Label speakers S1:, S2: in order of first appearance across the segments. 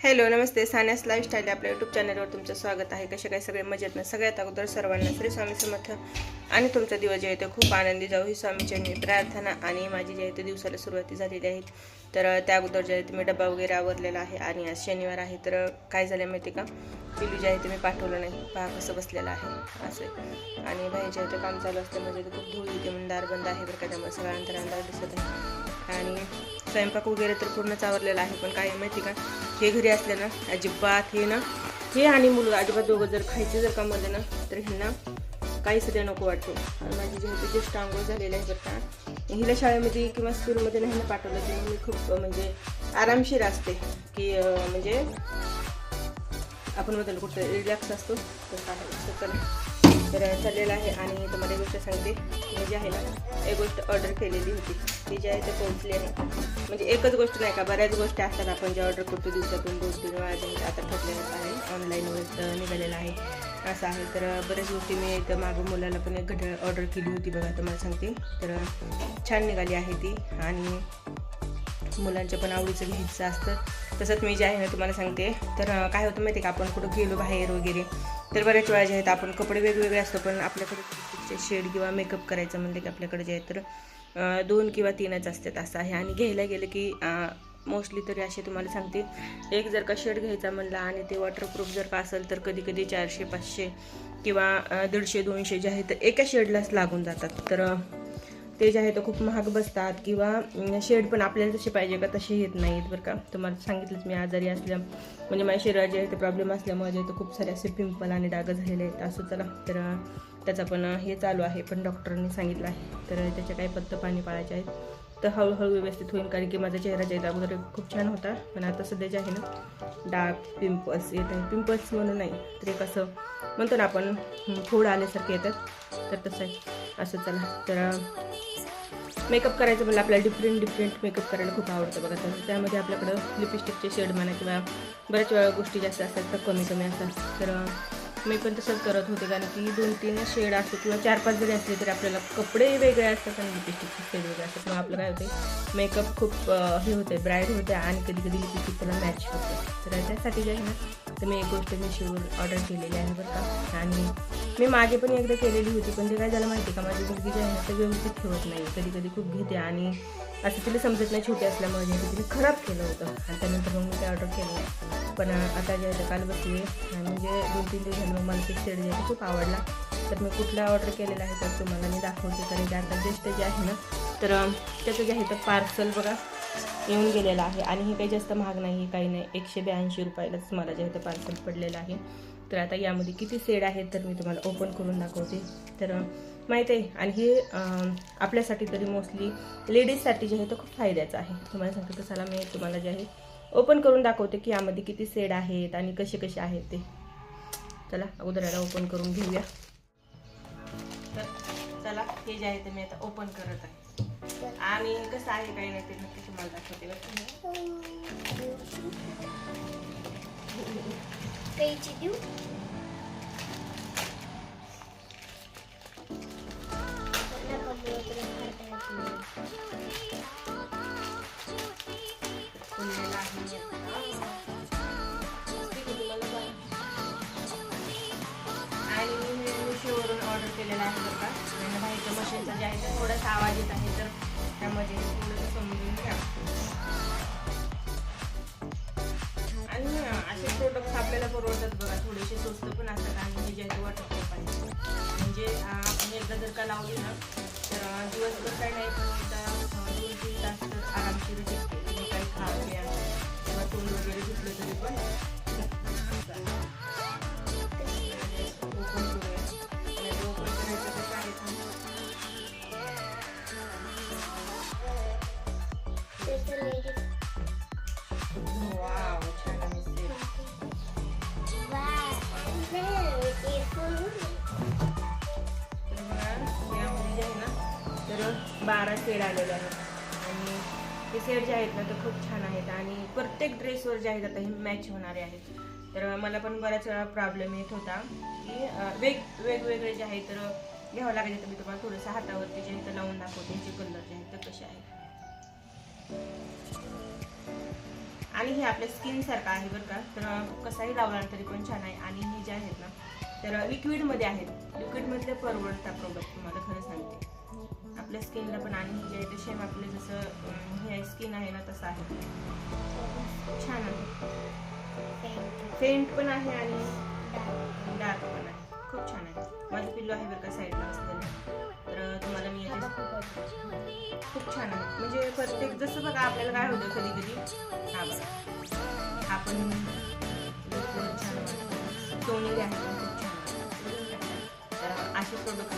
S1: Hello नमस्ते. Sanya's lifestyle आपल्या YouTube चॅनलवर तुमचं स्वागत आहे. कसे काय सगळे? मजेत ना? सगळ्यात अगोदर सर्वांना श्री स्वामी समर्थ आणि तुमचा दिवस जे आहे ते खूप आनंदी जाऊ ही स्वामीचरणी प्रार्थना आणि माझी जे आहे ते दिवसाला सुरुवाती झालेली आहे. तर त्या अगोदर जे आहे ते मी डबा वगैरे आवरलेला आहे आणि आज शनिवार आहे. तर काय झालं माहिती का? पिलू जे आहे ते मी पाठवलं नाही. पहा कसं बसलेलं आहे. असं आणि बाहेर जे आहे ते काम चालू असतं म्हणजे ते खूप धूळ येते म्हणून दार बंद आहे. बरं का? त्यामुळे सगळं अंतर अंधार दिसत आहे. आणि स्वयंपाक वगैरे तर पूर्णच आवरलेला आहे. पण काय आहे माहिती का? हे घरी असले ना अजिबात हे ना हे आणि मुलगा अजिबात दोघं जर खायचे जर का मध्ये ना तर ह्यांना काही सध्या नको वाटते. माझी जे होते ज्येष्ठ आंघोळ झालेली आहे बरं का हिला शाळेमध्ये किंवा स्कूलमध्ये नाही ना पाठवलं की मी खूप म्हणजे आरामशीर असते. की म्हणजे आपण बदल कुठं रिलॅक्स असतो तर आहे असं तर चाललेलं आहे आणि तुम्हाला एक गोष्ट सांगते. मी जी आहे ना एक गोष्ट ऑर्डर केलेली होती. ती जी आहे ते पोहोचली आहे? म्हणजे एकच गोष्ट नाही का बऱ्याच गोष्टी असतात आपण जे ऑर्डर करतो दिवसातून दोन तीन वेळा. आता ठरलेलं आहे ऑनलाईनवर निघालेलं आहे. असं आहे. तर बऱ्याच गोष्टी मी एक मागं मुलाला पण एक घट ऑर्डर केली होती बघा तुम्हाला सांगते. तर छान निघाली आहे ती आणि मुलांच्या पण आवडीचं घ्यायचं असतं. तसंच मी जे आहे ना तुम्हाला सांगते. तर काय होतं माहिती आहे का आपण कुठं गेलो बाहेर वगैरे तर बऱ्याच वेळा जे आहेत आपण कपडे वेगवेगळे असतो पण आपल्याकडे शेड किंवा मेकअप करायचं म्हणलं की आपल्याकडे जे आहे तर दोन किंवा तीनच असतात असं आहे. आणि घ्यायला गेलं की मोस्टली तरी असे तुम्हाला सांगते. एक जर का शेड घ्यायचा म्हणला आणि ते वॉटरप्रूफ जर का असेल तर कधी कधी चारशे पाचशे किंवा दीडशे दोनशे जे आहे तर एका शेडलाच लागून जातात. तर ते जे आहे ते खूप महाग बसतात किंवा शेड पण आपल्याला जसे पाहिजे का तसे येत नाहीत बरं का. तुम्हाला सांगितलंच मी आजारी असल्या म्हणजे माझ्या शरीरात जे आहे ते प्रॉब्लेम असल्यामुळे जे खूप सारे असे पिंपल आणि डाग झालेले आहेत. असं चला तर त्याचा पण हे चालू आहे. पण डॉक्टरांनी सांगितलं आहे. तर त्याच्या काही पत्त पाणी पाळायचे आहेत. तर हळूहळू व्यवस्थित होईल कारण की माझा चेहरा जे वगैरे अगोदर खूप छान होता पण आता सध्या जे आहे ना डार्क पिंपल्स येत आहे पिंपल्स म्हणून नाही तर एक असं म्हणतो ना आपण फोड आल्यासारखे येतात. तर तसं आहे. असं चला. तर मेकअप करायचं म्हणलं आपल्याला डिफरंट डिफरंट मेकअप करायला खूप आवडतं बघा. तर त्यामध्ये आपल्याकडं लिपस्टिकचे शेड म्हणा किंवा बऱ्याच वेळा गोष्टी जास्त असतात तर कमी कमी असतात. तर मी पण तसंच करत होते कारण की दोन तीन शेड असते किंवा चार पाच जरी असले तरी आपल्याला कपडे वेगळे असतात आणि लिपस्टिकचे शेड वेगळे असतात. मग आपलं काय होते मेकअप खूप हे होते ब्राईट होते आणि कधी कधी लिपस्टिक त्याला मॅच होते. तर त्यासाठी जे आहे ना तर मी एक गोष्ट मिशोवर ऑर्डर केलेली आहे बरं का. आणि मी मागे पण एकदा केलेली होती पण ते काय झालं माहिती का? माझी मुलगी जी आहे ते व्यवस्थित ठेवत नाही. कधी कधी खूप घेते आणि असं तिला समजत नाही छोटी असल्यामुळे तिने खराब केलं होतं. आणि त्यानंतर मग मी ते ऑर्डर केलं. पण आता जे आहे काल बसली आणि म्हणजे दोन तीन दिवस झाले मग मला ते शेड जे खूप आवडला. तर मी कुठला ऑर्डर केलेला आहे तर तुम्हाला मी दाखवते. कारण की आता बेस्ट जे आहे ना तर त्याचं जे आहे तर पार्सल बघा. येऊन गेलेलं आहे. आणि हे काही जास्त महाग नाही काही नाही. एकशे ब्याऐंशी रुपयालाच मला जे आहे ते पार्सल पडलेलं आहे. तर आता यामध्ये किती सेड आहेत तर मी तुम्हाला ओपन करून दाखवते. तर माहीत आहे. आणि हे आपल्यासाठी तरी मोस्टली लेडीजसाठी जे आहे तो खूप फायद्याचं आहे. तुम्हाला सांगतो तर चला मी तुम्हाला जे आहे ओपन करून दाखवते की यामध्ये किती सेड आहेत आणि कसे कसे आहेत ते. चला अगोदर याला ओपन करून घेऊया. तर चला हे जे आहे ते मी आता ओपन करत आहे. आणि कसं आहे काही नाही ते नक्की तुम्हाला दाखवते
S2: देऊ?
S1: बघा. आणि मी मिशोवरून ऑर्डर केलेलं आहे का. आणि बाहेरच्या मशीनचा जे आहे ते थोडासा आवाज येत आहे. त्यामध्ये थोडंसं समजून घ्या. आणि असे प्रोडक्ट आपल्याला परवडतात बघा. थोडेसे स्वस्त पण असतात आणि हे जे वाटत पाहिजे. म्हणजे आपण एकदा जर का लावली ना तर दिवसभर काय नाही पण एकदा दोन तीन तास तर आरामशीर काही खा किंवा तोंड वगैरे घेतलं तरी पण. तर बारा आलेले आहेत आणि हे सेट जे आहेत ना ते खूप छान आहेत. आणि प्रत्येक ड्रेसवर जे आहेत आता हे मॅच होणारे आहेत. तर मला पण बऱ्याच वेळा प्रॉब्लेम येत होता की वेग वेगवेगळे जे आहे तर घ्यावं लागायचं. तर मी तुम्हाला थोडंसं हातावरती जे आहे लावून दाखवते. जे कलर जे आहेत ते कसे आहेत. आणि हे आपल्या स्किनसारखं आहे बरं का. तर कसाही लावला तरी पण छान आहे. आणि हे जे आहेत ना तर लिक्विडमध्ये आहेत. लिक्विडमधले परवडता प्रोडक्ट तुम्हाला खरं सांगते. आपल्या स्किनला पण आणि हे जे आहे ते शेम आपले जसं हे स्किन आहे ना तसं आहे. छान आहे. फेंट पण आहे आणि डार्क पण आहे. खूप छान आहे. माझं पिल्लो आहे बरं का साईडला असलेलं. तर तुम्हाला मी याचे खूप छान आहे. म्हणजे प्रत्येक जसं बघा आपल्याला काय होतं कधी कधी हा बघा. आपण खूप सोनेरी आहे. खूप छान तर असे प्रोडक्ट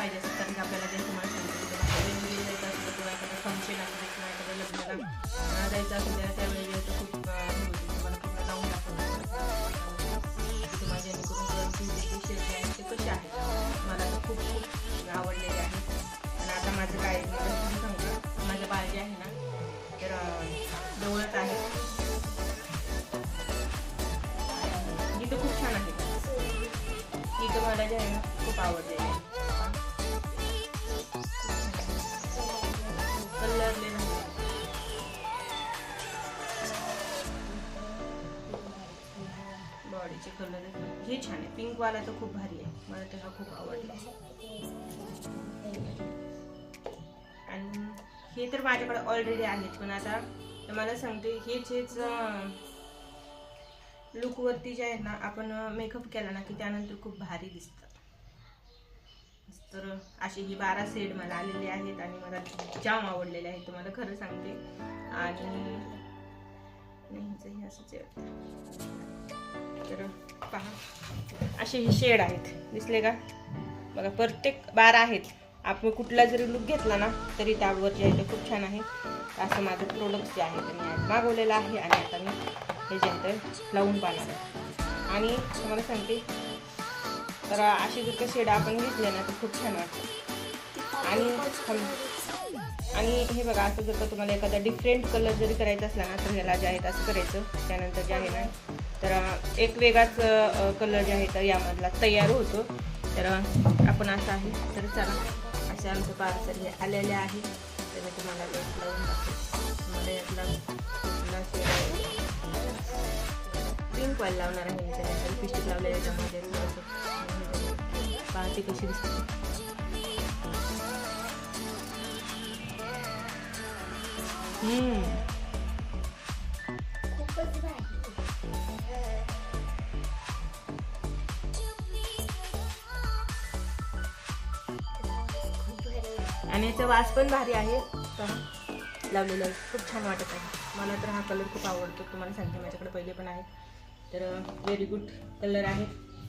S1: पाहिजे असतात कारण की आपल्याला जे तुम्हाला सांगितलं की किंवा एखादं फंक्शन असेल किंवा एखाद्या लग्नाला जायचं असेल तर त्यावेळी छान आहे. पिंक वाला तर खूप भारी आहे. मला त्याला खूप आवडला. आणि हे तर माझ्याकडे ऑलरेडी आहेत पण आता तर मला सांगते हेच हेच लुकवरती जे आहे ना आपण मेकअप केला ना की त्यानंतर खूप भारी दिसतं. तर अशी ही बारा सेड मला आलेले आहेत आणि मला जाम आवडलेले आहेत तुम्हाला खरं सांगते. आणि नाही असंच आहे. तर पहा. असे हे शेड आहेत. दिसले का? बघा प्रत्येक बारा आहेत. आपण कुठला जरी लुक घेतला ना तरी त्यावर जे आहे ते खूप छान आहे. असं माझं प्रोडक्ट जे आहे ते मी मागवलेलं आहे आणि आता मी हे जे आहे ते लावून पाहणार आहे. आणि तुम्हाला सांगते तर असे जर का शेड आपण घेतले ना तर खूप छान वाटतं. आणि थांब. आणि हे बघा असं जर का तुम्हाला एखादा डिफरंट कलर जरी करायचा असला ना तर ह्याला जे आहे असं करायचं. त्यानंतर जे आहे ना तर एक वेगळाच कलर जे आहे तर यामधला तयार होतो. तर आपण असं आहे. तर चला असे आमचं पार्सल हे आलेले आहे. तर मी तुम्हाला लावून मला यातला पिंक वाल लावणार आहे मी त्यानंतर लिपस्टिक लावलेलं याच्यामध्ये पाहते कशी दिसते. हम्म. आणि याचा वास पण भारी आहे. पहा, लावलेला आहे. खूप छान वाटत आहे. मला तर हा कलर खूप आवडतो. तुम्हाला सांगते माझ्याकडे पहिले पण आहे. तर व्हेरी गुड कलर आहे.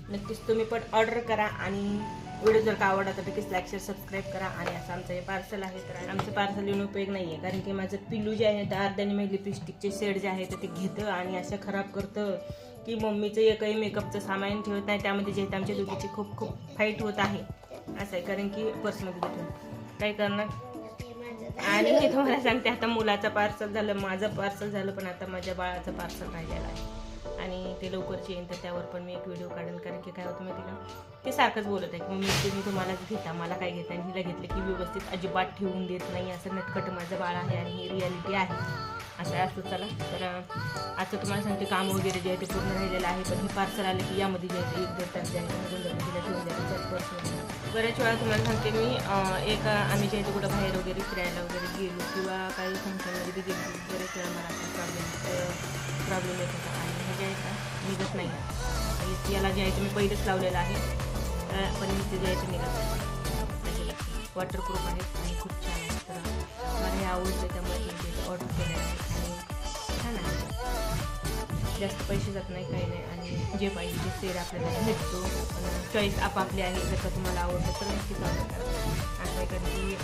S1: नक्कीच तुम्ही पण ऑर्डर करा आणि व्हिडिओ जर का आवडला तर नक्कीच लाईक शेअर सबस्क्राईब करा. आणि असं आमचं हे पार्सल आहे तर आमचं पार्सल येऊन उपयोग नाही आहे कारण की माझं पिल्लू जे आहे त्या अर्ध्याने मी लिपस्टिकचे शेड जे आहे तर ते घेतं आणि असं खराब करतं की मम्मीचं एकही मेकअपचं सामान ठेवत नाही. त्यामध्ये जे आहे आमच्या दोघीची खूप खूप फाईट होत आहे. असं आहे. कारण की पर्समध्ये ठेवून. काय करणार? आणि मी तुम्हाला सांगते आता मुलाचं पार्सल झालं माझं पार्सल झालं पण आता माझ्या बाळाचं पार्सल राहिलेलं आहे. आणि ते लवकरच येईन तर त्यावर पण मी एक व्हिडिओ काढेल कारण की काय होतं मी तिला ते सारखंच बोलत आहे की मम्मी तुम्ही तुम्हालाच घेता मला काय घेता? आणि हिला घेतलं की व्यवस्थित अजिबात ठेवून देत नाही असं नटकट माझं बाळ आहे आणि ही रियालिटी आहे. असं आहे चला. तर आता तुम्हाला सांगते काम वगैरे जे आहे ते पूर्ण राहिलेलं आहे. पण हे पार्सल आलं की यामध्ये जे आहे एक दोन तास बऱ्याच वेळा तुम्हाला सांगते मी एक आम्ही जे आहे ते कुठं बाहेर वगैरे फिरायला वगैरे गेलो किंवा काही फंक्शनमध्ये बी गेलो बऱ्याच वेळा मला प्रॉब्लेम प्रॉब्लेम येत होता. आणि हे जे आहे का निघत नाही. आणि याला जे आहे ते मी पहिलेच लावलेलं आहे. पण ते जे आहे ते निघत नाही. वॉटरप्रूफ आहे आणि खूप छान आहे. तर मला हे आवडतं त्यामुळे मी ऑर्डर केले आहे आणि छान आहे. जास्त पैसे जात नाही काही नाही. आणि जे पाहिजे ते सेल आपल्याला भेटतो. चॉईस आपापली आहे जर का तुम्हाला आवडतं तर नक्कीच ऑर्डर करा. असं आहे कारण की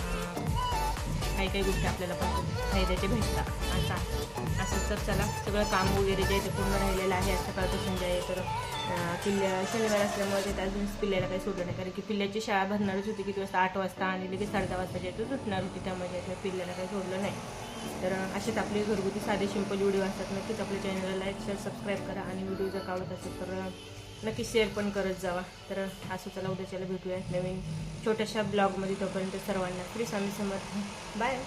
S1: काही काही गोष्टी आपल्याला पण फायद्याच्या भेटतात. आता असं तर चला सगळं काम वगैरे जे आहे ते पूर्ण राहिलेलं आहे. आज सकाळपासून जे तर पिल्ल्या शनिवार असल्यामुळे ते अजून पिल्ल्याला काही सोडलं नाही. कारण की पिल्ल्याची शाळा भरणारच होती किती वाजता? आठ वाजता आणि लगेच साडे दहा वाजता जे सुटणार होती. त्यामुळे जे पिल्ल्याला काही सोडलं नाही. तर असेच आपले घरगुती साधे सिंपल व्हिडिओ असतात. नक्कीच आपल्या चॅनलला लाईक शेअर सबस्क्राईब करा आणि व्हिडिओ जर का आवडत असेल तर नक्की शेअर पण करत जावा. तर असं चला उद्याच्याला भेटूया नवीन छोट्याशा ब्लॉगमध्ये तोपर्यंत सर्वांना श्री स्वामी समर्थ. बाय